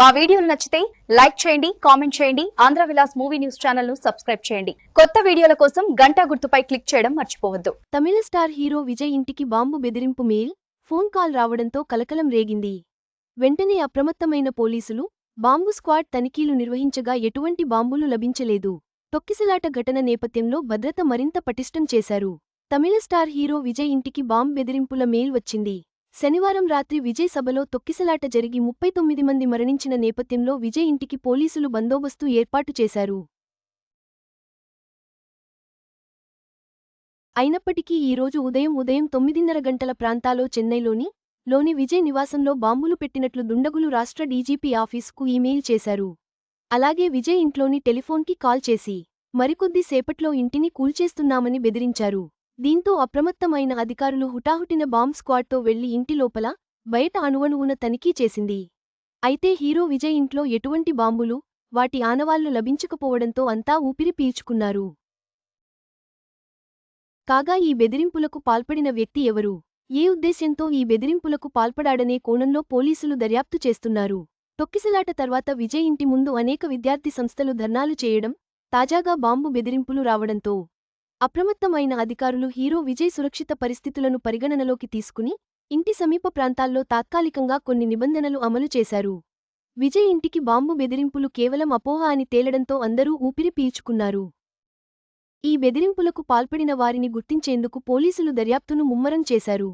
మా వీడియోలు నచ్చితే లైక్ చేయండి కామెంట్ చేయండి ఆంధ్ర విలాస్ మూవీ న్యూస్ ఛానల్ను సబ్స్క్రైబ్ చేయండి. కొత్త వీడియోల కోసం గంట గుర్తుపై క్లిక్ చేయడం మర్చిపోవద్దు. తమిళ స్టార్ హీరో విజయ్ ఇంటికి బాంబు బెదిరింపు మెయిల్ ఫోన్ కాల్ రావడంతో కలకలం రేగింది. వెంటనే అప్రమత్తమైన పోలీసులు బాంబు స్క్వాడ్ తనిఖీలు నిర్వహించగా ఎటువంటి బాంబులు లభించలేదు. తొక్కిసలాట ఘటన నేపథ్యంలో భద్రత మరింత పటిష్టం చేశారు. తమిళ స్టార్ హీరో విజయ్ ఇంటికి బాంబ్ బెదిరింపుల మెయిల్ వచ్చింది. శనివారం రాత్రి విజయ్ సభలో తొక్కిసలాట జరిగి ముప్పై తొమ్మిది మంది మరణించిన నేపథ్యంలో విజయ్ ఇంటికి పోలీసులు బందోబస్తు ఏర్పాటు చేశారు. అయినప్పటికీ ఈ రోజు ఉదయం ఉదయం తొమ్మిదిన్నర గంటల ప్రాంతాలో చెన్నైలోని లోని విజయ్ నివాసంలో బాంబులు పెట్టినట్లు దుండగులు రాష్ట్ర డీజీపీ ఆఫీసుకు ఈమెయిల్ చేశారు. అలాగే విజయ్ ఇంట్లోని టెలిఫోన్కి కాల్ చేసి మరికొద్ది సేపట్లో ఇంటిని కూల్చేస్తున్నామని బెదిరించారు. దీంతో అప్రమత్తమైన అధికారులు హుటాహుటిన బాంబ్ స్క్వాడ్తో వెళ్ళి ఇంటి లోపల బయట అణువణువున తనిఖీ చేసింది. అయితే హీరో విజయ్ ఇంట్లో ఎటువంటి బాంబులు వాటి ఆనవాళ్ళు లభించకపోవడంతో అంతా ఊపిరి పీల్చుకున్నారు. కాగా ఈ బెదిరింపులకు పాల్పడిన వ్యక్తి ఎవరు? ఏ ఉద్దేశ్యంతో ఈ బెదిరింపులకు పాల్పడాడనే కోణంలో పోలీసులు దర్యాప్తు చేస్తున్నారు. తొక్కిసలాట తర్వాత విజయ్ ఇంటి ముందు అనేక విద్యార్థి సంస్థలు ధర్నాలు చేయడం తాజాగా బాంబు బెదిరింపులు రావడంతో అప్రమత్తమైన అధికారులు హీరో విజయ్ సురక్షిత పరిస్థితులను పరిగణనలోకి తీసుకుని ఇంటి సమీప ప్రాంతాల్లో తాత్కాలికంగా కొన్ని నిబంధనలు అమలు చేశారు. విజయ్ ఇంటికి బాంబు బెదిరింపులు కేవలం అపోహ అని తేలడంతో అందరూ ఊపిరి పీల్చుకున్నారు. ఈ బెదిరింపులకు పాల్పడిన వారిని గుర్తించేందుకు పోలీసులు దర్యాప్తును ముమ్మరం చేశారు.